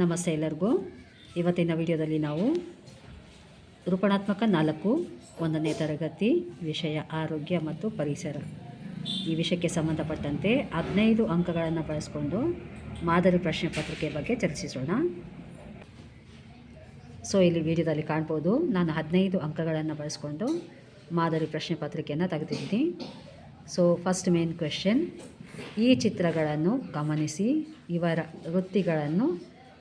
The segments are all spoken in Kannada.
ನಮಸ್ತೆ ಎಲ್ಲರಿಗೂ. ಇವತ್ತಿನ ವಿಡಿಯೋದಲ್ಲಿ ನಾವು ರೂಪಣಾತ್ಮಕ ನಾಲ್ಕು ಒಂದನೇ ತರಗತಿ ವಿಷಯ ಆರೋಗ್ಯ ಮತ್ತು ಪರಿಸರ. ಈ ವಿಷಯಕ್ಕೆ ಸಂಬಂಧಪಟ್ಟಂತೆ ಹದಿನೈದು ಅಂಕಗಳನ್ನು ಬಳಸಿಕೊಂಡು ಮಾದರಿ ಪ್ರಶ್ನೆ ಪತ್ರಿಕೆ ಬಗ್ಗೆ ಚರ್ಚಿಸೋಣ. ಸೊ ಇಲ್ಲಿ ವಿಡಿಯೋದಲ್ಲಿ ಕಾಣ್ಬೋದು, ನಾನು ಹದಿನೈದು ಅಂಕಗಳನ್ನು ಬಳಸ್ಕೊಂಡು ಮಾದರಿ ಪ್ರಶ್ನೆ ಪತ್ರಿಕೆಯನ್ನು ತೆಗೆದಿದ್ದೀನಿ. ಸೊ ಫಸ್ಟ್ ಮೇನ್ ಕ್ವೆಶನ್ ಈ ಚಿತ್ರಗಳನ್ನು ಗಮನಿಸಿ, ಇವರ ವೃತ್ತಿಗಳನ್ನು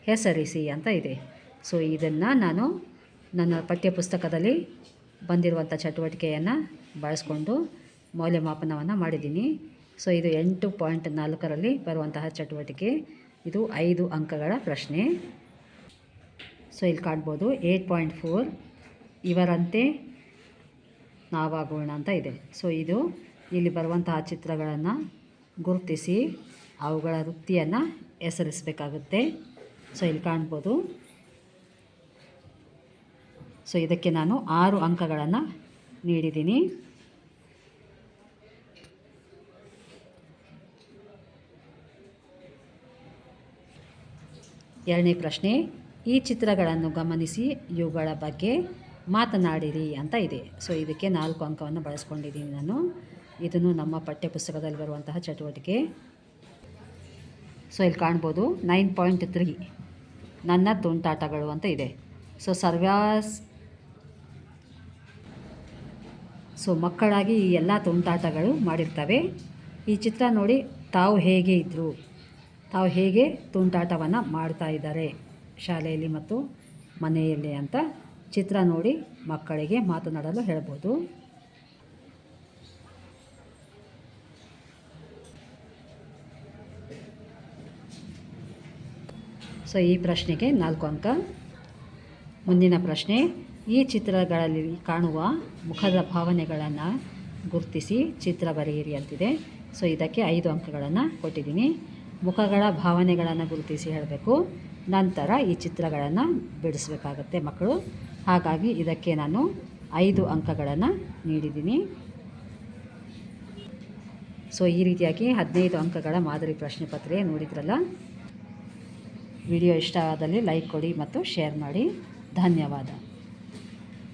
ಹೆಸರಿಸಿ ಅಂತ ಇದೆ. ಸೊ ಇದನ್ನು ನಾನು ನನ್ನ ಪಠ್ಯಪುಸ್ತಕದಲ್ಲಿ ಬಂದಿರುವಂಥ ಚಟುವಟಿಕೆಯನ್ನು ಬಳಸ್ಕೊಂಡು ಮೌಲ್ಯಮಾಪನವನ್ನು ಮಾಡಿದ್ದೀನಿ. ಸೊ ಇದು ಎಂಟು ಪಾಯಿಂಟ್ ನಾಲ್ಕರಲ್ಲಿ ಬರುವಂತಹ ಚಟುವಟಿಕೆ. ಇದು ಐದು ಅಂಕಗಳ ಪ್ರಶ್ನೆ. ಸೊ ಇಲ್ಲಿ ಕಾಣ್ಬೋದು ಏಯ್ಟ್ ಪಾಯಿಂಟ್ ಫೋರ್. ಇವರಂತೆ ನಾವಾಗೋಣ ಅಂತ ಇದೆ. ಸೊ ಇದು ಇಲ್ಲಿ ಬರುವಂತಹ ಚಿತ್ರಗಳನ್ನು ಗುರುತಿಸಿ ಅವುಗಳ ವೃತ್ತಿಯನ್ನು ಹೆಸರಿಸಬೇಕಾಗುತ್ತೆ. ಸೊ ಇಲ್ಲಿ ಕಾಣ್ಬೋದು. ಸೊ ಇದಕ್ಕೆ ನಾನು ಆರು ಅಂಕಗಳನ್ನು ನೀಡಿದ್ದೀನಿ. ಎರಡನೇ ಪ್ರಶ್ನೆ, ಈ ಚಿತ್ರಗಳನ್ನು ಗಮನಿಸಿ, ಇವುಗಳ ಬಗ್ಗೆ ಮಾತನಾಡಿರಿ ಅಂತ ಇದೆ. ಸೊ ಇದಕ್ಕೆ ನಾಲ್ಕು ಅಂಕವನ್ನು ಬಳಸ್ಕೊಂಡಿದ್ದೀನಿ ನಾನು. ಇದನ್ನು ನಮ್ಮ ಪಠ್ಯಪುಸ್ತಕದಲ್ಲಿ ಬರುವಂತಹ ಚಟುವಟಿಕೆ. ಸೊ ಇಲ್ಲಿ ಕಾಣ್ಬೋದು, ನೈನ್ ಪಾಯಿಂಟ್ ತ್ರೀ ನನ್ನ ತುಂಟಾಟಗಳು ಅಂತ ಇದೆ. ಸೊ ಸರ್ವ್ಯಾಸ್ ಸೊ, ಮಕ್ಕಳಾಗಿ ಈ ಎಲ್ಲ ತುಂಟಾಟಗಳು ಮಾಡಿರ್ತವೆ. ಈ ಚಿತ್ರ ನೋಡಿ ತಾವು ಹೇಗೆ ಇದ್ದರು ತಾವು ಹೇಗೆ ತುಂಟಾಟವನ್ನು ಮಾಡ್ತಾ ಇದ್ದಾರೆ ಶಾಲೆಯಲ್ಲಿ ಮತ್ತು ಮನೆಯಲ್ಲಿ ಅಂತ ಚಿತ್ರ ನೋಡಿ ಮಕ್ಕಳಿಗೆ ಮಾತನಾಡಲು ಹೇಳ್ಬೋದು. ಸೊ ಈ ಪ್ರಶ್ನೆಗೆ ನಾಲ್ಕು ಅಂಕ. ಮುಂದಿನ ಪ್ರಶ್ನೆ, ಈ ಚಿತ್ರಗಳಲ್ಲಿ ಕಾಣುವ ಮುಖದ ಭಾವನೆಗಳನ್ನು ಗುರುತಿಸಿ ಚಿತ್ರ ಬರೆಯಿರಿ ಅಂತಿದೆ. ಸೊ ಇದಕ್ಕೆ ಐದು ಅಂಕಗಳನ್ನು ಕೊಟ್ಟಿದ್ದೀನಿ. ಮುಖಗಳ ಭಾವನೆಗಳನ್ನು ಗುರುತಿಸಿ ಹೇಳಬೇಕು. ನಂತರ ಈ ಚಿತ್ರಗಳನ್ನು ಬಿಡಿಸಬೇಕಾಗತ್ತೆ ಮಕ್ಕಳು. ಹಾಗಾಗಿ ಇದಕ್ಕೆ ನಾನು ಐದು ಅಂಕಗಳನ್ನು ನೀಡಿದ್ದೀನಿ. ಸೊ ಈ ರೀತಿಯಾಗಿ ಹದಿನೈದು ಅಂಕಗಳ ಮಾದರಿ ಪ್ರಶ್ನೆ ಪತ್ರೆ ನೋಡಿದ್ರಲ್ಲ? ವಿಡಿಯೋ ಇಷ್ಟ ಆದಲ್ಲಿ ಲೈಕ್ ಕೊಡಿ ಮತ್ತು ಶೇರ್ ಮಾಡಿ. ಧನ್ಯವಾದ.